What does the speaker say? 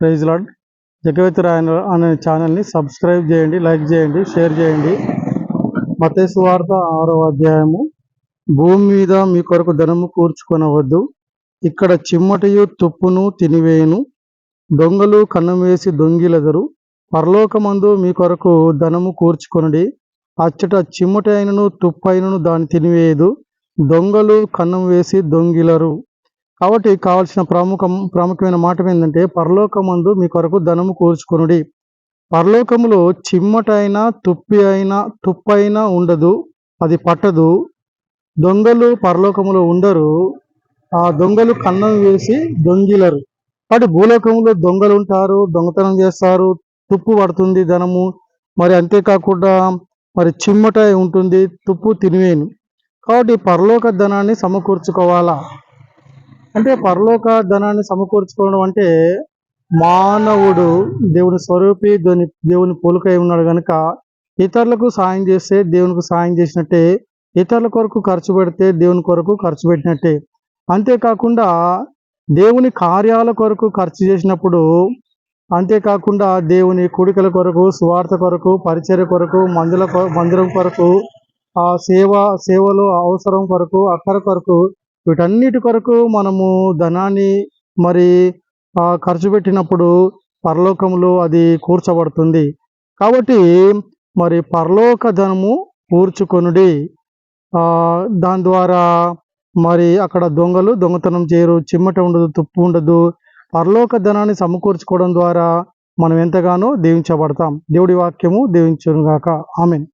Praise lord. జగవేత్ రాయన అనే ఛానల్ని subscribe చేయండి లైక్ చేయండి షేర్ చేయండి. మతేసు వార్త ఆరో అధ్యాయము. భూమి మీద మీ కొరకు ధనము కూర్చుకొనవద్దు. ఇక్కడ చిమ్మటయు తుప్పును తినివేయును. దొంగలు కన్నం వేసి దొంగిలెదరు. పరలోకమందు మీ కొరకు ధనము కూర్చుకొనుడి. అచ్చట చిమ్మట అయినను తుప్పు అయినను దాన్ని తినివేయదు. దొంగలు కన్నం వేసి దొంగిలరు. కాబట్టి కావాల్సిన ప్రముఖం ప్రాముఖ్యమైన మాట ఏంటంటే పరలోకమందు మీ కొరకు ధనము కూర్చుకునుడి. పరలోకములో చిమ్మట తుప్పి అయినా తుప్పైనా అయినా ఉండదు అది పట్టదు. దొంగలు పరలోకములో ఉండరు. ఆ దొంగలు కన్నం వేసి దొంగిలరు. కాబట్టి భూలోకంలో దొంగలు ఉంటారు దొంగతనం చేస్తారు తుప్పు పడుతుంది ధనము. మరి అంతేకాకుండా మరి చిమ్మట ఉంటుంది తుప్పు తినివేను. కాబట్టి పరలోక ధనాన్ని సమకూర్చుకోవాలా? అంటే పరలోక ధనాన్ని సమకూర్చుకోవడం అంటే మానవుడు దేవుని స్వరూపి దేవుని దేవుని పోలికై ఉన్నాడు కనుక ఇతరులకు సాయం చేస్తే దేవునికి సాయం చేసినట్టే ఇతరుల కొరకు ఖర్చు పెడితే దేవుని కొరకు ఖర్చు పెట్టినట్టే. అంతేకాకుండా దేవుని కార్యాల కొరకు ఖర్చు చేసినప్పుడు అంతేకాకుండా దేవుని కుడికల కొరకు స్వార్థ కొరకు పరిచర్య కొరకు మందుల మందిరం కొరకు ఆ సేవ సేవలో అవసరం కొరకు అక్కర కొరకు వీటన్నిటి కొరకు మనము ధనాన్ని మరి ఖర్చు పెట్టినప్పుడు పరలోకములో అది కూర్చబడుతుంది. కాబట్టి మరి పరలోక ధనము కూర్చుకొనుడి దాని ద్వారా మరి అక్కడ దొంగలు దొంగతనం చేయరు చిమ్మట ఉండదు తుప్పు ఉండదు. పరలోక ధనాన్ని సమకూర్చుకోవడం ద్వారా మనం ఎంతగానో దీవించబడతాం. దేవుడి వాక్యము దీవించుగాక ఆమెన్.